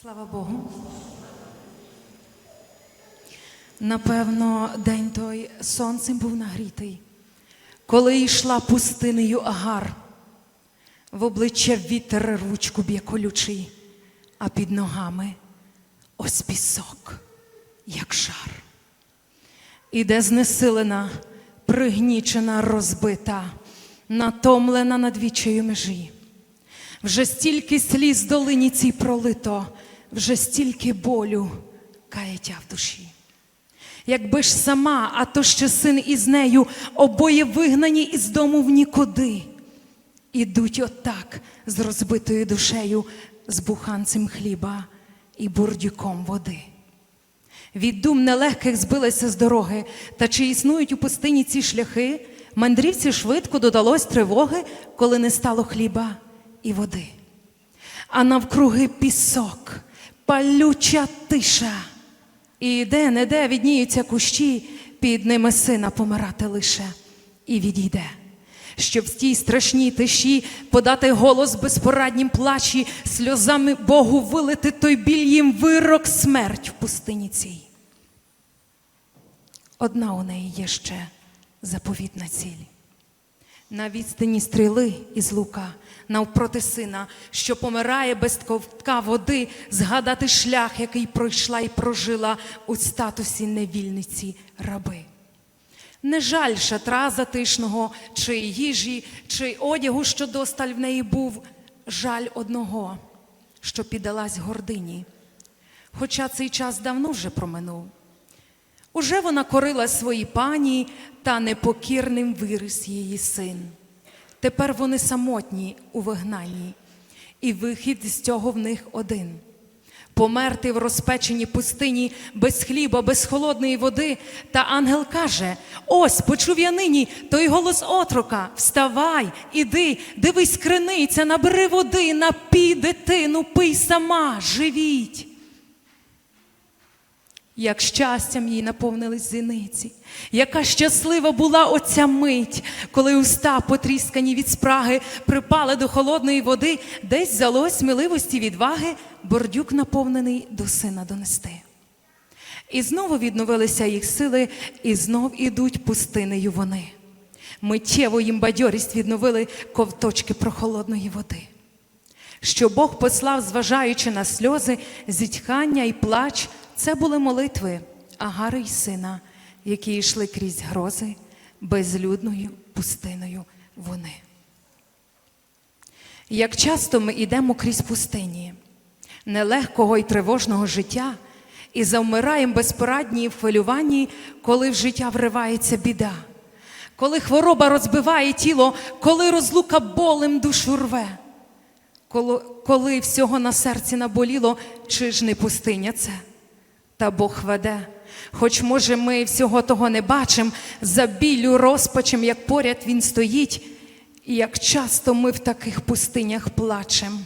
Слава Богу. Напевно, день той сонцем був нагрітий, коли йшла пустинею Агар. В обличчя вітер ручку б'є колючий, а під ногами ось пісок, як жар. Іде знесилена, пригнічена, розбита, натомлена над вічею межі. Вже стільки сліз долині цій пролито, вже стільки болю каяття в душі. Якби ж сама, а то ще син із нею, обоє вигнані із дому в нікуди, ідуть отак з розбитою душею, з буханцем хліба і бурдюком води. Від дум нелегких збилися з дороги, та чи існують у пустині ці шляхи, мандрівці швидко додалось тривоги, коли не стало хліба і води. А навкруги пісок, палюча тиша. І де не де відніються кущі, під ними сина помирати лише і відійде. Щоб в тій страшній тиші подати голос безпораднім плачі, сльозами Богу вилити той біль їм вирок смерть в пустині цій. Одна у неї є ще заповітна ціль. На відстані стріли із лука, навпроти сина, що помирає без ковтка води, згадати шлях, який пройшла і прожила у статусі невільниці раби. Не жаль шатра затишного, чи їжі, чи одягу, що досталь в неї був, жаль одного, що піддалась гордині. Хоча цей час давно вже проминув. Уже вона корила своїй пані, та непокірним виріс її син. Тепер вони самотні у вигнанні, і вихід з цього в них один. Померти в розпеченій пустині без хліба, без холодної води. Та ангел каже: Ось почув я нині той голос отрока: Вставай, іди, дивись, криниця, набери води, напій дитину, пий сама, живіть. Як щастям їй наповнились зіниці, яка щаслива була оця мить, коли уста, потріскані від спраги, припали до холодної води, десь взялось сміливості відваги, бордюк наповнений до сина донести. І знову відновилися їх сили, і знов ідуть пустинею вони. Миттєво їм бадьорість відновили ковточки прохолодної води що Бог послав, зважаючи на сльози, зітхання і плач, це були молитви Агари й сина, які йшли крізь грози, безлюдною пустиною вони. Як часто ми йдемо крізь пустині, нелегкого і тривожного життя, і завмираємо безпорадні в хвилюванні, коли в життя вривається біда, коли хвороба розбиває тіло, коли розлука болем душу рве. Коли, коли всього на серці наболіло, чи ж не пустиня це? Та Бог веде, хоч, може, ми всього того не бачимо, за білю розпачем, як поряд він стоїть, і як часто ми в таких пустинях плачем,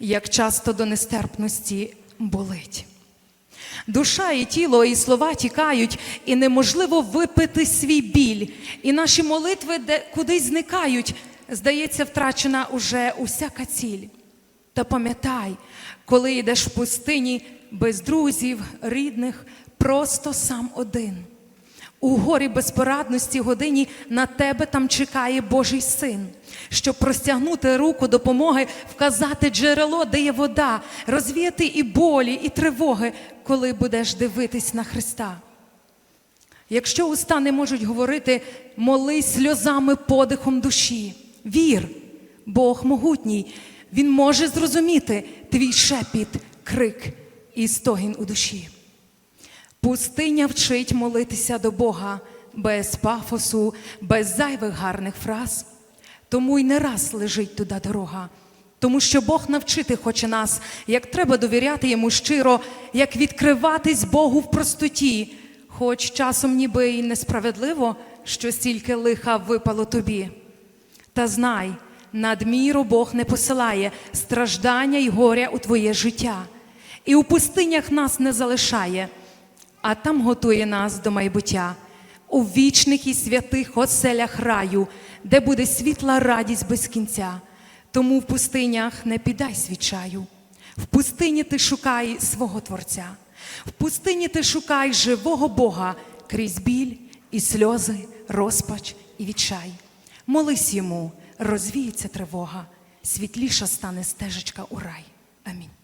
як часто до нестерпності болить. Душа і тіло, і слова тікають, і неможливо випити свій біль, і наші молитви де кудись зникають. Здається, втрачена уже усяка ціль. Та пам'ятай, коли йдеш в пустині без друзів, рідних, просто сам один. У горі безпорадності годині на тебе там чекає Божий син, щоб простягнути руку допомоги, вказати джерело, де є вода, розвіяти і болі, і тривоги, коли будеш дивитись на Христа. Якщо уста не можуть говорити, молись сльозами подихом душі. Вір, Бог могутній, Він може зрозуміти твій шепіт, крик і стогін у душі. Пустиня вчить молитися до Бога без пафосу, без зайвих гарних фраз. Тому й не раз лежить туди дорога. Тому що Бог навчити хоче нас, як треба довіряти йому щиро, як відкриватись Богу в простоті, хоч часом ніби й несправедливо, що стільки лиха випало тобі. Та знай, надміру Бог не посилає страждання й горя у твоє життя, і у пустинях нас не залишає, а там готує нас до майбуття у вічних і святих оселях раю, де буде світла радість без кінця. Тому в пустинях не підай свічаю, в пустині ти шукай свого Творця, в пустині ти шукай живого Бога крізь біль і сльози, розпач і відчай. Молись йому, розвіється тривога, світліша стане стежечка у рай. Амінь.